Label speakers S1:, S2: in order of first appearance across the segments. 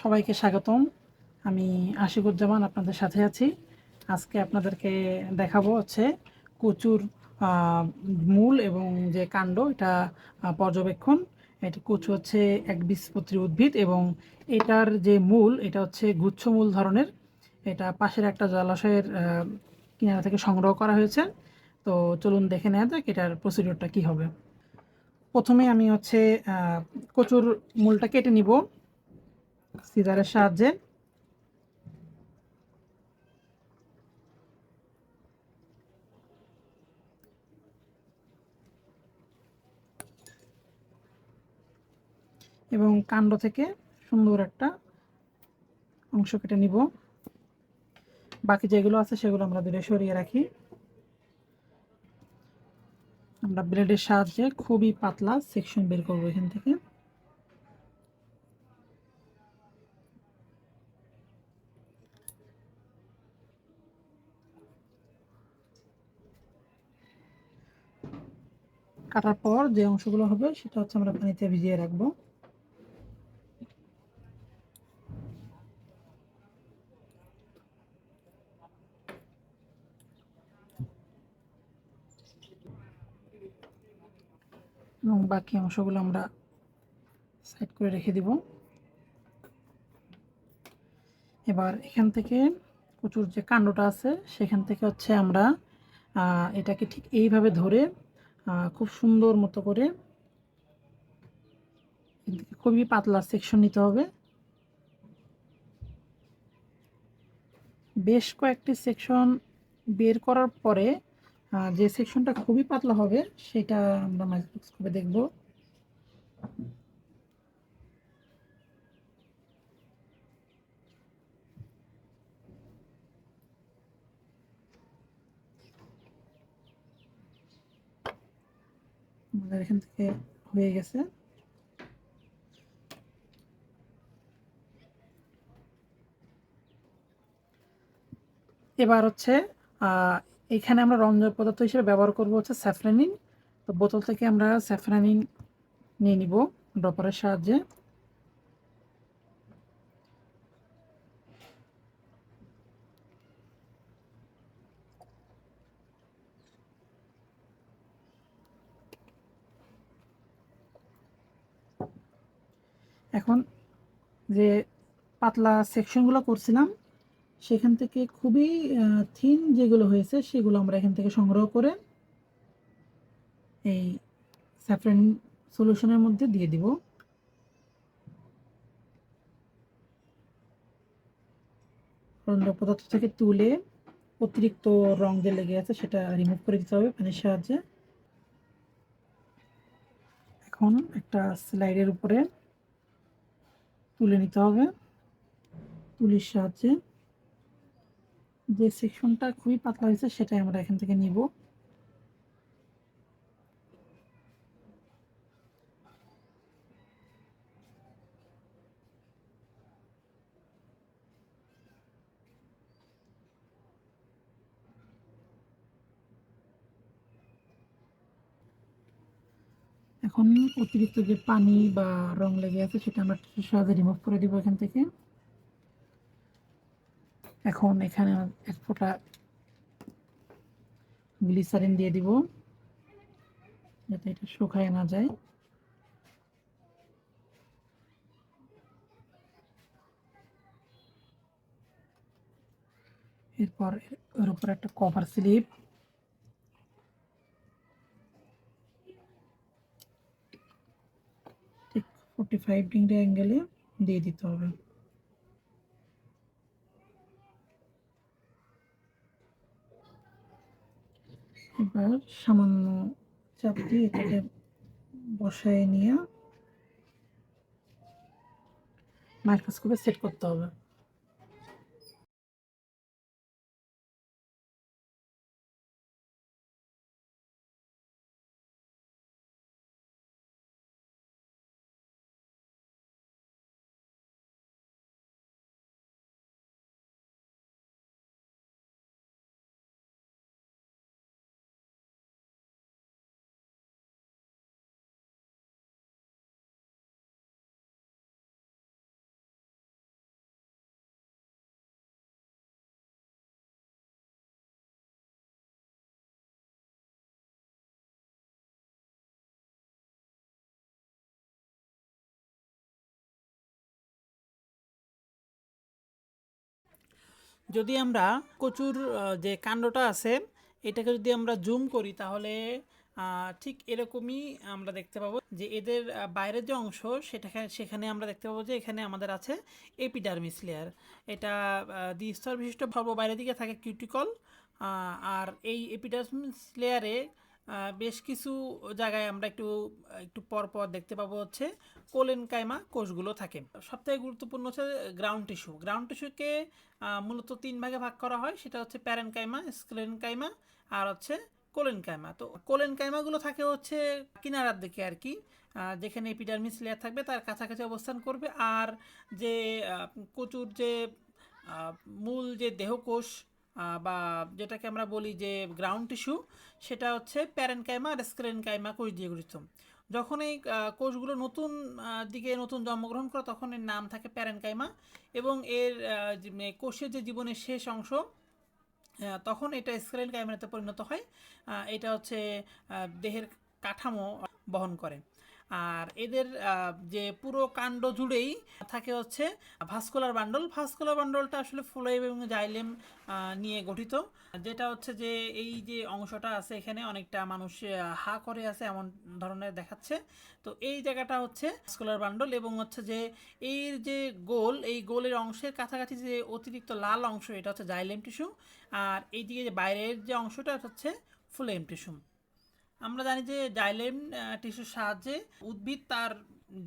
S1: সবাইকে স্বাগতম। আমি আশিকুজ্জামান আপনাদের সাথে আছি। আজকে আপনাদেরকে দেখাবো হচ্ছে কচুর মূল এবং যে কাণ্ড, এটা পর্যবেক্ষণ। এটি কচু হচ্ছে এক বীজপত্রী উদ্ভিদ এবং এটার যে মূল, এটা হচ্ছে গুচ্ছমূল ধরনের। এটা পাশের একটা জলাশয়ের কিনারা থেকে সংগ্রহ করা হয়েছে। তো চলুন দেখে নেওয়া যাক এটার প্রসিডিওরটা কী হবে। প্রথমে আমি হচ্ছে কচুর মূলটা কেটে নিব। সিজারের সাহায্যে। এবং কাণ্ড থেকে সুন্দর একটা অংশ কেটে নিব। বাকি যেগুলো আছে সেগুলো আমরা দূরে সরিয়ে রাখি। আমরা ব্লেডের সাহায্যে খুবই পাতলা সেকশন বের করব এখান থেকে। কাটার পর যে অংশগুলো হবে, সেটা হচ্ছে আমরা পানিতে ভিজিয়ে রাখব। এবং বাকি অংশগুলো আমরা সাইড করে রেখে দিব। এবার এখান থেকে প্রচুর যে কাণ্ডটা আছে, সেখান থেকে হচ্ছে আমরা এটাকে ঠিক এইভাবে ধরে খুব সুন্দর মতো করে খুবই পাতলা সেকশন নিতে হবে। বেশ কয়েকটি সেকশন বের করার পরে যে সেকশনটা খুবই পাতলা হবে, সেটা আমরা মাইক্রোস্কোপে দেখব। আমাদের এখান থেকে হয়ে গেছে। এবার হচ্ছে এখানে আমরা রঞ্জক পদার্থ হিসেবে ব্যবহার করব হচ্ছে স্যাফরানিন। তো বোতল থেকে আমরা স্যাফরানিন নিয়ে নিব ড্রপারের সাহায্যে। এখন যে পাতলা সেকশনগুলো করছিলাম, সেখান থেকে খুবই থিন যেগুলো হয়েছে, সেগুলো আমরা এখান থেকে সংগ্রহ করে এই স্যাফরান সলিউশনের মধ্যে দিয়ে দিব। রন্ধ্র পদার্থ থেকে তুলে অতিরিক্ত রং যে লেগে আছে, সেটা রিমুভ করে দিতে হবে পানির সাহায্যে। এখন একটা স্লাইডের উপরে তুলে নিতে হবে। তুলির সাহায্যে যে সেকশনটা খুবই পাতলা হয়েছে, সেটাই আমরা এখান থেকে নিব। এখন অতিরিক্ত যে পানি বা রং লেগে আছে, সেটা আমরা সাহায্যে রিমুভ করে দিব এখান থেকে। এখন এখানে এক ফোঁটা গ্লিসারিন দিয়ে দিব, যাতে এটা শুকায় না যায়। এরপর এর উপর একটা কভার স্লিপ ঠিক ফোর্টি ফাইভ ডিগ্রি অ্যাঙ্গেলে দিয়ে দিতে হবে। এবার সামান্য চাপ দিয়ে এটাকে বসায় নিয়ে মাইক্রোস্কোপে সেট করতে হবে। যদি আমরা কচুর যে কাণ্ডটা আছে, এটাকে যদি আমরা জুম করি, তাহলে ঠিক এরকমই আমরা দেখতে পাবো যে এদের বাইরের যে অংশ, সেটাকে, সেখানে আমরা দেখতে পাবো যে এখানে আমাদের আছে এপিডার্মিস লেয়ার এটা দ্বিস্তর বিশিষ্ট ভর্ব বাইরের দিকে থাকে কিউটিকল আর এই এপিডার্মিস লেয়ারে বেশ কিছু জায়গায় আমরা একটু একটু পর পর দেখতে পাবো হচ্ছে কোলেন কাইমা কোষগুলো থাকে। সবথেকে গুরুত্বপূর্ণ হচ্ছে গ্রাউন্ড টিস্যু গ্রাউন্ড টিস্যুকে মূলত তিন ভাগে ভাগ করা হয়। সেটা হচ্ছে প্যারেন কাইমা স্ক্লেন কাইমা আর হচ্ছে কোলেন কাইমা তো কোলেন কাইমাগুলো থাকে হচ্ছে কিনারার দিকে আর কি যেখানে এপিডার্মিস লেয়ার থাকবে, তার কাছাকাছি অবস্থান করবে। আর যে কচুর যে মূল যে দেহকোষ বা যেটাকে আমরা বলি যে গ্রাউন্ড টিস্যু সেটা হচ্ছে প্যারেনকাইমা আর স্ক্লেনকাইমা কোষ দিয়ে গঠিত। যখন এই কোষগুলো নতুন দিকে নতুন জন্মগ্রহণ করে, তখন এর নাম থাকে প্যারেনকাইমা এবং এর মানে কোষের যে জীবনের শেষ অংশ তখন এটা স্ক্রেন কাইমাতে পরিণত হয়। এটা হচ্ছে দেহের কাঠামো বহন করে। আর এদের যে পুরো কাণ্ড জুড়েই থাকে হচ্ছে ভাস্কুলার বান্ডল। ভাস্কুলার বান্ডলটা আসলে ফ্লোয়েম এবং জাইলেম নিয়ে গঠিত। যেটা হচ্ছে যে এই যে অংশটা আছে এখানে অনেকটা মানুষ হা করে আছে এমন ধরনের দেখাচ্ছে। তো এই জায়গাটা হচ্ছে ভাস্কুলার বান্ডল এবং হচ্ছে যে এর যে গোল, এই গোলের অংশের কাছাকাছি যে অতিরিক্ত লাল অংশ, এটা হচ্ছে জাইলেম টিস্যু। আর এইদিকে যে বাইরের যে অংশটা হচ্ছে ফুলেম টিস্যু। আমরা জানি যে ডাইলেম টিস্যুর সাহায্যে উদ্ভিদ তার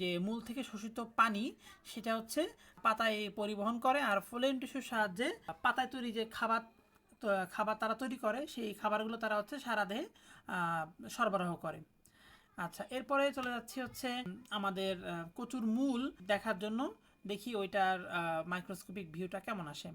S1: যে মূল থেকে শোষিত পানি, সেটা হচ্ছে পাতায় পরিবহন করে, আর ফোলেন টিস্যুর সাহায্যে পাতায় তৈরি যে খাবার খাবার তারা তৈরি করে, সেই খাবারগুলো তারা হচ্ছে সারা দেহে সরবরাহ করে। আচ্ছা এরপরে চলে যাচ্ছি হচ্ছে আমাদের কচুর মূল দেখার জন্য। দেখি ওইটার মাইক্রোস্কোপিক ভিউটা কেমন আসে।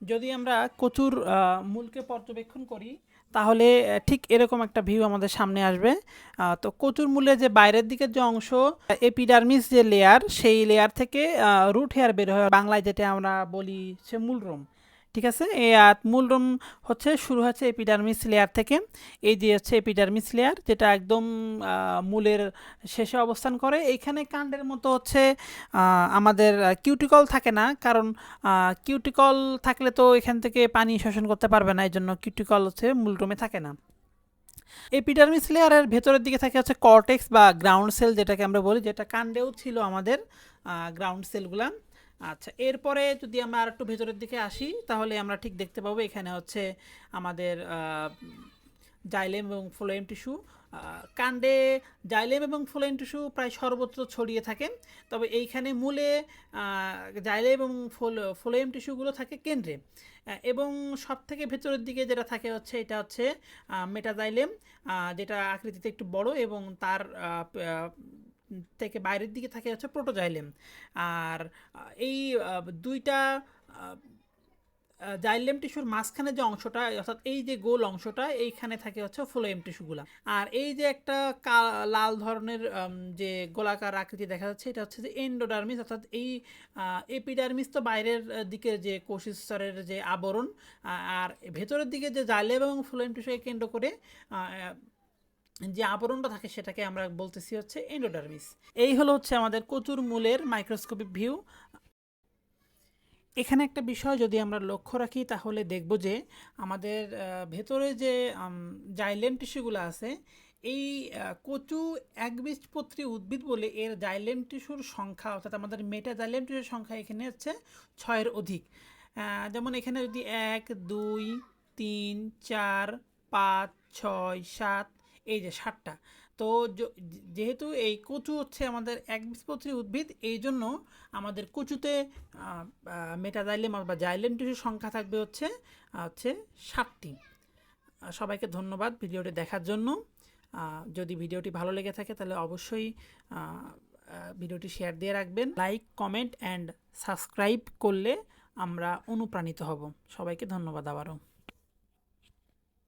S1: যদি আমরা কচুর মূলকে পর্যবেক্ষণ করি, তাহলে ঠিক এরকম একটা ভিউ আমাদের সামনে আসবে। তো কচুর মূলে যে বাইরের দিকের যে অংশ এপিডার্মিস যে লেয়ার সেই লেয়ার থেকে রুট হেয়ার বের হয় বাংলায় যেটা আমরা বলি সে মূলরোম। ঠিক আছে? এই আহ, মূলরোম হচ্ছে শুরু হচ্ছে এপিডার্মিস লেয়ার থেকে। এই যে হচ্ছে এপিডার্মিস লেয়ার যেটা একদম মূলের শেষে অবস্থান করে। এইখানে কাণ্ডের মতো হচ্ছে আমাদের কিউটিকল থাকে না কারণ কিউটিকল থাকলে তো এখান থেকে পানি শোষণ করতে পারবে না এই জন্য কিউটিকল হচ্ছে মূলরোমে থাকে না। এপিডার্মিস লেয়ারের ভেতরের দিকে থাকে হচ্ছে কর্টেক্স বা গ্রাউন্ড সেল যেটাকে আমরা বলি যেটা কাণ্ডেও ছিল আমাদের গ্রাউন্ড সেলগুলা আচ্ছা এরপরে যদি আমরা আর একটু ভেতরের দিকে আসি, তাহলে আমরা ঠিক দেখতে পাবো এখানে হচ্ছে আমাদের জাইলেম এবং ফ্লোয়েম টিস্যু। কাণ্ডে জাইলেম এবং ফ্লোয়েম টিস্যু প্রায় সর্বত্র ছড়িয়ে থাকে। তবে এইখানে মূলে জাইলেম এবং ফ্লোয়েম টিস্যুগুলো থাকে কেন্দ্রে। এবং সব থেকে ভেতরের দিকে যেটা থাকে হচ্ছে, এটা হচ্ছে মেটাজাইলেম যেটা আকৃতিতে একটু বড় এবং তার থেকে বাইরের দিকে থাকে হচ্ছে প্রোটোজাইলেম আর এই দুইটা জাইলেম টিস্যুর মাঝখানে যে অংশটা, অর্থাৎ এই যে গোল অংশটা, এইখানে থাকে হচ্ছে ফ্লোয়েম টিস্যুগুলা আর এই যে একটা লাল ধরনের যে গোলাকার আকৃতি দেখা যাচ্ছে, এটা হচ্ছে যে এন্ডোডার্মিস অর্থাৎ এই এপিডার্মিস তো বাইরের দিকে যে কোষস্তরের যে আবরণ আর ভেতরের দিকে যে জাইলেম এবং ফ্লোয়েম টিস্যুকে কেন্দ্র করে যে আবরণটা থাকে সেটাকে আমরা বলতেছি হচ্ছে এন্ডোডার্মিস এই হলো হচ্ছে আমাদের কচুর মূলের মাইক্রোস্কোপিক ভিউ এখানে একটা বিষয় যদি আমরা লক্ষ্য রাখি, তাহলে দেখব যে আমাদের ভেতরে যে জাইলেম টিস্যুগুলো আছে, এই কচু একবীজপত্রী উদ্ভিদ বলে এর জাইলেম টিস্যুর সংখ্যা, অর্থাৎ আমাদের মেটা জাইলেম টিস্যুর সংখ্যা এখানে হচ্ছে ছয়ের অধিক। যেমন এখানে যদি এক, দুই, তিন, চার, পাঁচ, ছয়, সাত এই যে সাতটা তো যেহেতু এই কচু হচ্ছে আমাদের একবীজপত্রী উদ্ভিদ এই জন্য আমাদের কচুতে মেটাজাইলেম বা জাইলেম সংখ্যা থাকবে হচ্ছে হচ্ছে সাতটি। সবাইকে ধন্যবাদ ভিডিওটি দেখার জন্য। যদি ভিডিওটি ভালো লেগে থাকে তাহলে অবশ্যই ভিডিওটি শেয়ার দিয়ে রাখবেন। লাইক, কমেন্ট অ্যান্ড সাবস্ক্রাইব করলে আমরা অনুপ্রাণিত হব। সবাইকে ধন্যবাদ আবারও।